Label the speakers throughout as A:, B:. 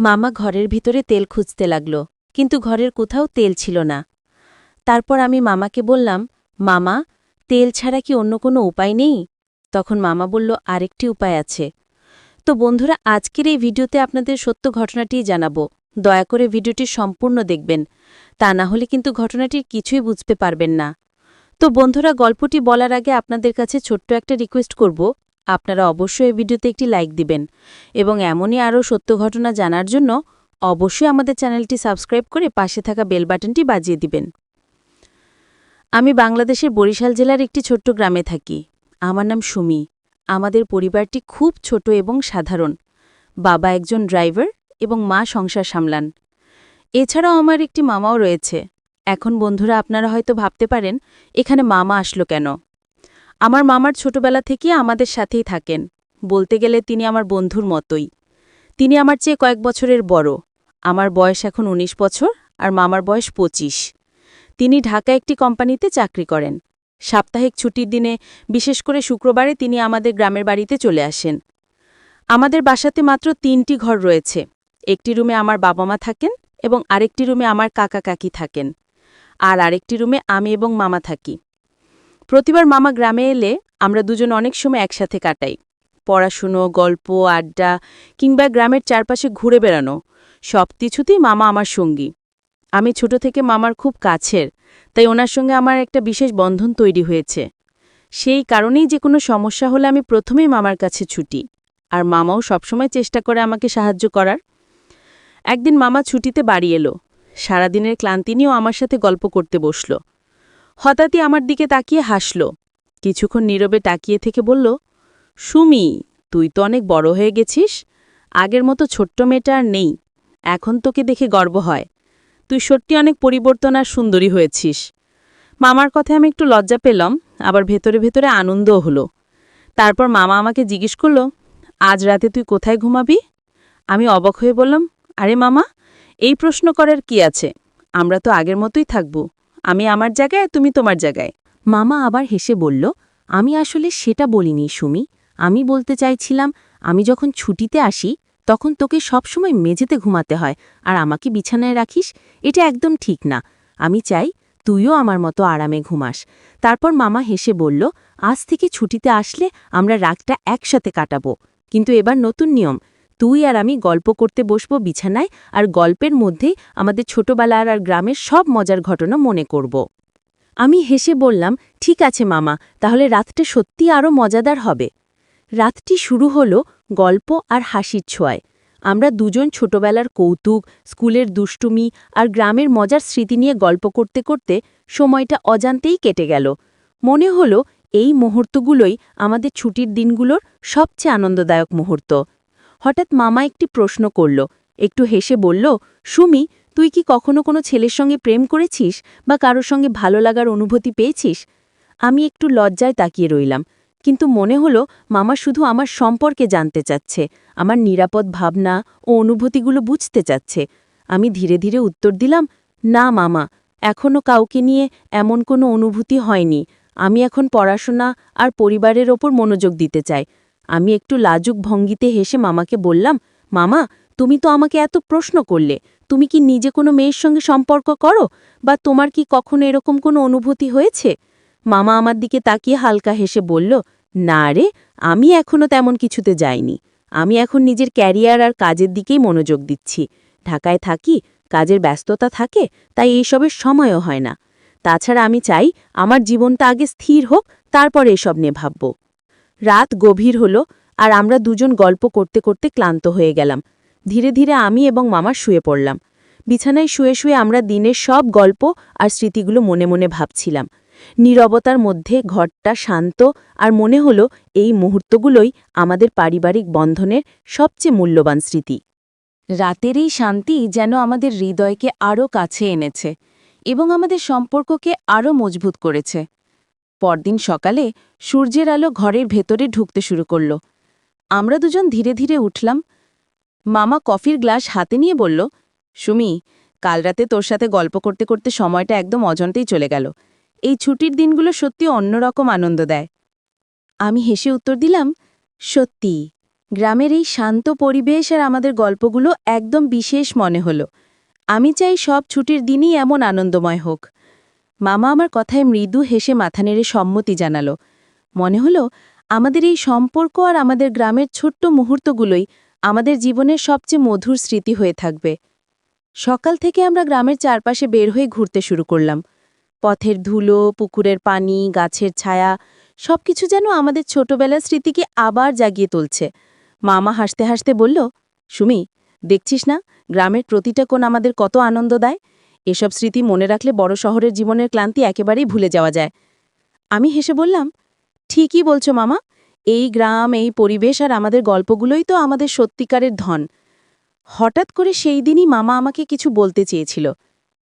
A: মামা ঘরের ভিতরে তেল খুঁজতে লাগল, কিন্তু ঘরের কোথাও তেল ছিল না। তারপর আমি মামাকে বললাম, মামা, তেল ছাড়া কি অন্য কোনো উপায় নেই? তখন মামা বলল, আরেকটি উপায় আছে। তো বন্ধুরা, আজকের এই ভিডিওতে আপনাদের সত্য ঘটনাটিই জানাব। দয়া করে ভিডিওটি সম্পূর্ণ দেখবেন, তা না হলে কিন্তু ঘটনাটির কিছুই বুঝতে পারবেন না। তো বন্ধুরা, গল্পটি বলার আগে আপনাদের কাছে ছোট্ট একটা রিকোয়েস্ট করব আপনারা অবশ্যই এই ভিডিওতে একটি লাইক দিবেন এবং এমনই আরও সত্য ঘটনা জানার জন্য অবশ্যই আমাদের চ্যানেলটি সাবস্ক্রাইব করে পাশে থাকা বেল বাটনটি বাজিয়ে দিবেন। আমি বাংলাদেশের বরিশাল জেলার একটি ছোট্ট গ্রামে থাকি। আমার নাম সুমি। আমাদের পরিবারটি খুব ছোট এবং সাধারণ। বাবা একজন ড্রাইভার এবং মা সংসার সামলান। এছাড়াও আমার একটি মামাও রয়েছে। এখন বন্ধুরা আপনারা হয়তো ভাবতে পারেন, এখানে মামা আসলো কেন? আমার মামার ছোটবেলা থেকে আমাদের সাথেই থাকেন। বলতে গেলে তিনি আমার বন্ধুর মতোই। তিনি আমার চেয়ে কয়েক বছরের বড়। আমার বয়স এখন ১৯ বছর আর মামার বয়স ২৫ তিনি ঢাকা একটি কোম্পানিতে চাকরি করেন। সাপ্তাহিক ছুটির দিনে, বিশেষ করে শুক্রবারে, তিনি আমাদের গ্রামের বাড়িতে চলে আসেন। আমাদের বাসাতে মাত্র তিনটি ঘর রয়েছে। একটি রুমে আমার বাবা মা থাকেন এবং আরেকটি রুমে আমার কাকা কাকি থাকেন। আর আরেকটি রুমে আমি এবং মামা থাকি। প্রতিবার মামা গ্রামে এলে আমরা দুজন অনেক সময় একসাথে কাটাই। পড়াশুনো, গল্প, আড্ডা কিংবা গ্রামের চারপাশে ঘুরে বেড়ানো, সব কিছুতেই মামা আমার সঙ্গী। আমি ছোট থেকে মামার খুব কাছের, তাই ওনার সঙ্গে আমার একটা বিশেষ বন্ধন তৈরি হয়েছে। সেই কারণেই যে কোনো সমস্যা হলে আমি প্রথমেই মামার কাছে ছুটি, আর মামাও সবসময় চেষ্টা করে আমাকে সাহায্য করার। একদিন মামা ছুটিতে বাড়ি এলো, সারাদিনের ক্লান্তি নিয়েও আমার সাথে গল্প করতে বসল। হঠাৎই আমার দিকে তাকিয়ে হাসল। কিছুক্ষণ নীরবে তাকিয়ে থেকে বলল, সুমি, তুই তো অনেক বড় হয়ে গেছিস। আগের মতো ছোট্ট মেয়েটা আর নেই। এখন তোকে দেখে গর্ব হয়। তুই সত্যি অনেক পরিবর্তন আর সুন্দরী হয়েছিস। মামার কথায় আমি একটু লজ্জা পেলাম, আবার ভেতরে ভেতরে আনন্দও হলো। তারপর মামা আমাকে জিজ্ঞেস করল, আজ রাতে তুই কোথায় ঘুমাবি? আমি অবাক হয়ে বললাম, আরে মামা, এই প্রশ্ন করার কি আছে? আমরা তো আগের মতোই থাকব। আমি আমার জায়গায়, তুমি তোমার জায়গায়।
B: মামা আবার হেসে বলল, আমি আসলে সেটা বলিনি সুমি। আমি বলতে চাইছিলাম, আমি যখন ছুটিতে আসি, তখন তোকে সবসময় মেঝেতে ঘুমাতে হয়, আর আমাকে বিছানায় রাখিস, এটা একদম ঠিক না। আমি চাই, তুইও আমার মতো আরামে ঘুমাস। তারপর মামা হেসে বলল, আজ থেকে ছুটিতে আসলে আমরা রাগটা একসাথে কাটাবো। কিন্তু এবার নতুন নিয়ম তুই আর আমি গল্প করতে বসবো বিছানায় আর গল্পের মধ্যেই আমাদের ছোটবেলার আর গ্রামের সব মজার ঘটনা মনে করব। আমি হেসে বললাম, ঠিক আছে মামা, তাহলে রাতটা সত্যি আরও মজাদার হবে। রাতটি শুরু হলো গল্প আর হাসির ছোঁয়ায়। আমরা দুজন ছোটবেলার কৌতুক, স্কুলের দুষ্টুমি আর গ্রামের মজার স্মৃতি নিয়ে গল্প করতে করতে সময়টা অজান্তেই কেটে গেল। মনে হলো এই মুহূর্তগুলোই আমাদের ছুটির দিনগুলোর সবচেয়ে আনন্দদায়ক মুহূর্ত। হঠাৎ মামা একটি প্রশ্ন করল। একটু হেসে বলল, সুমি, তুই কি কখনো কোনো ছেলের সঙ্গে প্রেম করেছিস বা কারোর সঙ্গে ভালো লাগার অনুভূতি পেয়েছিস? আমি একটু লজ্জায় তাকিয়ে রইলাম, কিন্তু মনে হলো মামা শুধু আমার সম্পর্কে জানতে চাচ্ছে, আমার নিরাপদ ভাবনা ও অনুভূতিগুলো বুঝতে চাচ্ছে। আমি ধীরে ধীরে উত্তর দিলাম, না মামা এখনও কাউকে নিয়ে এমন কোনো অনুভূতি হয়নি। আমি এখন পড়াশোনা আর পরিবারের ওপর মনোযোগ দিতে চাই। আমি একটু লাজুক ভঙ্গিতে হেসে মামাকে বললাম, মামা, তুমি তো আমাকে এত প্রশ্ন করলে। তুমি কি নিজে কোনো মেয়ের সঙ্গে সম্পর্ক করো? বা তোমার কি কখনো এরকম কোনো অনুভূতি হয়েছে? মামা আমার দিকে তাকিয়ে হালকা হেসে বলল, না রে, আমি এখনও তেমন কিছুতে যাইনি। আমি এখন নিজের ক্যারিয়ার আর কাজের দিকেই মনোযোগ দিচ্ছি। ঢাকায় থাকি, কাজের ব্যস্ততা থাকে, তাই এইসবের সময়ও হয় না। তাছাড়া আমি চাই আমার জীবনটা আগে স্থির হোক, তারপর এসব নিয়ে ভাবব। রাত গভীর হলো আর আমরা দুজন গল্প করতে করতে ক্লান্ত হয়ে গেলাম। ধীরে ধীরে আমি এবং মামা শুয়ে পড়লাম। বিছানায় শুয়ে শুয়ে আমরা দিনের সব গল্প আর স্মৃতিগুলো মনে মনে ভাবছিলাম। নীরবতার মধ্যে ঘরটা শান্ত আর মনে হলো এই মুহূর্তগুলোই আমাদের পারিবারিক বন্ধনের সবচেয়ে মূল্যবান স্মৃতি।
A: রাতের এই শান্তি যেন আমাদের হৃদয়কে আরও কাছে এনেছে এবং আমাদের সম্পর্ককে আরও মজবুত করেছে। পরদিন সকালে সূর্যের আলো ঘরের ভেতরে ঢুকতে শুরু করল। আমরা দুজন ধীরে ধীরে উঠলাম। মামা কফির গ্লাস হাতে নিয়ে বলল, সুমি, কাল রাতে তোর সাথে গল্প করতে করতে সময়টা একদম অজন্তেই চলে গেল। এই ছুটির দিনগুলো সত্যি অন্যরকম আনন্দ দেয়। আমি হেসে উত্তর দিলাম, সত্যি, গ্রামের এই শান্ত পরিবেশ আর আমাদের গল্পগুলো একদম বিশেষ মনে হলো। আমি চাই সব ছুটির দিনই এমন আনন্দময় হোক। মামা আমার কথায় মৃদু হেসে মাথা নেড়ে সম্মতি জানালো। মনে হলো, আমাদের এই সম্পর্ক আর আমাদের গ্রামের ছোট্ট মুহূর্তগুলোই আমাদের জীবনের সবচেয়ে মধুর স্মৃতি হয়ে থাকবে। সকাল থেকে আমরা গ্রামের চারপাশে বের হয়ে ঘুরতে শুরু করলাম। পথের ধুলো, পুকুরের পানি, গাছের ছায়া, সবকিছু যেন আমাদের ছোটবেলার স্মৃতিকে আবার জাগিয়ে তুলছে। মামা হাসতে হাসতে বলল, সুমি, দেখছিস না, গ্রামের প্রতিটা কোণ আমাদের কত আনন্দ দেয়? এসব স্মৃতি মনে রাখলে বড় শহরের জীবনের ক্লান্তি একেবারেই ভুলে যাওয়া যায়। আমি হেসে বললাম, ঠিকই বলছো মামা, এই গ্রাম, এই পরিবেশ আর আমাদের গল্পগুলোই তো আমাদের সত্যিকারের ধন। হঠাৎ করে সেই দিনই মামা আমাকে কিছু বলতে চেয়েছিল।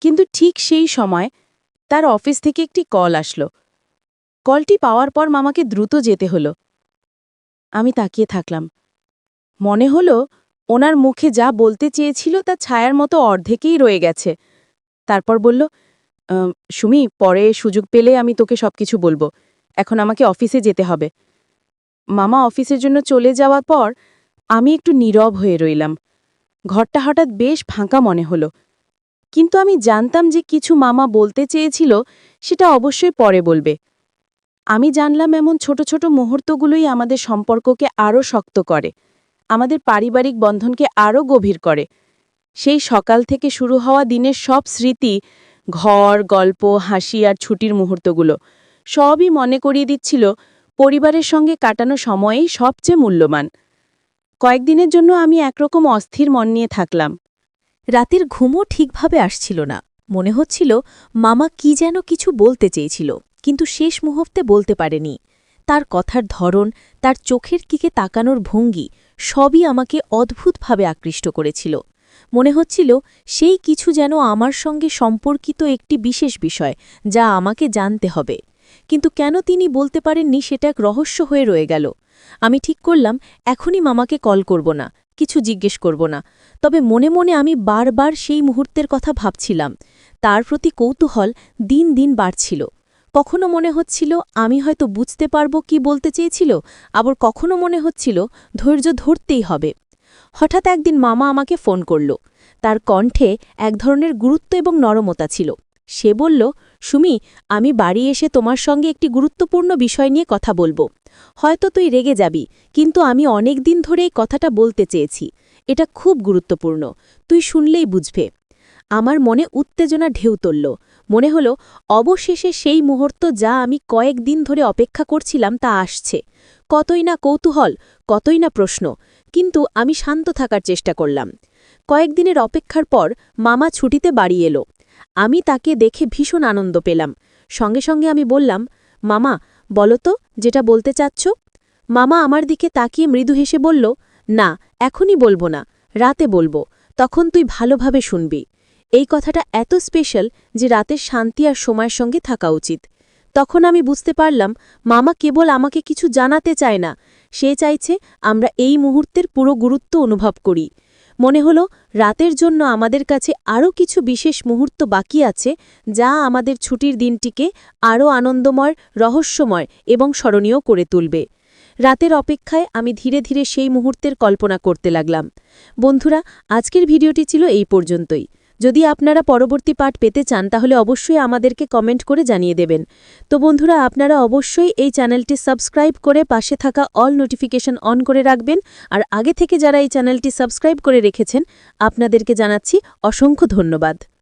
A: কিন্তু ঠিক সেই সময় তার অফিস থেকে একটি কল আসলো। কলটি পাওয়ার পর মামাকে দ্রুত যেতে হলো। আমি তাকিয়ে থাকলাম। মনে হলো ওনার মুখে যা বলতে চেয়েছিল তা ছায়ার মতো অর্ধেকেই রয়ে গেছে। তারপর বলল সুমি, পরে সুযোগ পেলে আমি তোকে সবকিছু বলব। এখন আমাকে অফিসে যেতে হবে। মামা অফিসের জন্য চলে যাওয়ার পর আমি একটু নীরব হয়ে রইলাম। ঘরটা হঠাৎ বেশ ফাঁকা মনে হলো। কিন্তু আমি জানতাম যে কিছু মামা বলতে চেয়েছিল সেটা অবশ্যই পরে বলবে। আমি জানলাম এমন ছোট ছোট মুহূর্তগুলোই আমাদের সম্পর্ককে আরও শক্ত করে, আমাদের পারিবারিক বন্ধনকে আরও গভীর করে। সেই সকাল থেকে শুরু হওয়া দিনের সব স্মৃতি, ঘর, গল্প, হাসি আর ছুটির মুহূর্তগুলো, সবই মনে করিয়ে দিচ্ছিল পরিবারের সঙ্গে কাটানো সময়েই সবচেয়ে মূল্যবান। কয়েকদিনের জন্য আমি একরকম অস্থির মন নিয়ে থাকলাম।
C: রাতের ঘুমও ঠিকভাবে আসছিল না। মনে হচ্ছিল মামা কি যেন কিছু বলতে চেয়েছিল, কিন্তু শেষ মুহূর্তে বলতে পারেনি। তার কথার ধরন, তার চোখের কিকে তাকানোর ভঙ্গি সবই আমাকে অদ্ভুতভাবে আকৃষ্ট করেছিল। মনে হচ্ছিল সেই কিছু যেন আমার সঙ্গে সম্পর্কিত একটি বিশেষ বিষয় যা আমাকে জানতে হবে। কিন্তু কেন তিনি বলতে পারেননি সেটা এক রহস্য হয়ে রয়ে গেল। আমি ঠিক করলাম, এখনই মামাকে কল করব না, কিছু জিজ্ঞেস করব না। তবে মনে মনে আমি বারবার সেই মুহূর্তের কথা ভাবছিলাম। তার প্রতি কৌতূহল দিন দিন বাড়ছিল। কখনো মনে হচ্ছিল আমি হয়তো বুঝতে পারব কি বলতে চেয়েছিল, আবার কখনো মনে হচ্ছিল ধৈর্য ধরতেই হবে। হঠাৎ একদিন মামা আমাকে ফোন করল। তার কণ্ঠে এক ধরনের গুরুত্ব এবং নরমতা ছিল। সে বলল, সুমি, আমি বাড়ি এসে তোমার সঙ্গে একটি গুরুত্বপূর্ণ বিষয় নিয়ে কথা বলব। হয়তো তুই রেগে যাবি, কিন্তু আমি অনেক দিন ধরে এই কথাটা বলতে চেয়েছি। এটা খুব গুরুত্বপূর্ণ। তুই শুনলেই বুঝবে। আমার মনে উত্তেজনা ঢেউ তুলল। মনে হল, অবশেষে সেই মুহূর্ত যা আমি কয়েক দিন ধরে অপেক্ষা করছিলাম তা আসছে। কতই না কৌতূহল, কতই না প্রশ্ন, কিন্তু আমি শান্ত থাকার চেষ্টা করলাম। কয়েকদিনের অপেক্ষার পর মামা ছুটিতে বাড়ি এলো। আমি তাকে দেখে ভীষণ আনন্দ পেলাম। সঙ্গে সঙ্গে আমি বললাম, মামা, বলো তো, যেটা বলতে চাচ্ছ? মামা আমার দিকে তাকিয়ে মৃদু হেসে বলল, না, এখনই বলব না, রাতে বলব, তখন তুই ভালোভাবে শুনবি। এই কথাটা এত স্পেশাল যে রাতের শান্তি আর সময়ের সঙ্গে থাকা উচিত। তখন আমি বুঝতে পারলাম, মামা কেবল আমাকে কিছু জানাতে চায় না। সে চাইছে আমরা এই মুহূর্তের পুরো গুরুত্ব অনুভব করি। মনে হলো, রাতের জন্য আমাদের কাছে আরও কিছু বিশেষ মুহূর্ত বাকি আছে, যা আমাদের ছুটির দিনটিকে আরও আনন্দময়, রহস্যময় এবং স্মরণীয় করে তুলবে। রাতের অপেক্ষায় আমি ধীরে ধীরে সেই মুহূর্তের কল্পনা করতে লাগলাম। বন্ধুরা, আজকের ভিডিওটি ছিল এই পর্যন্তই। যদি আপনারা পরবর্তী পাঠ পেতে চান, তাহলে অবশ্যই আমাদেরকে কমেন্ট করে জানিয়ে দেবেন। তো বন্ধুরা, আপনারা অবশ্যই এই চ্যানেলটি সাবস্ক্রাইব করে পাশে থাকা অল নোটিফিকেশন অন করে রাখবেন। আর আগে থেকে যারা এই চ্যানেলটি সাবস্ক্রাইব করে রেখেছেন, আপনাদেরকে জানাচ্ছি অসংখ্য ধন্যবাদ।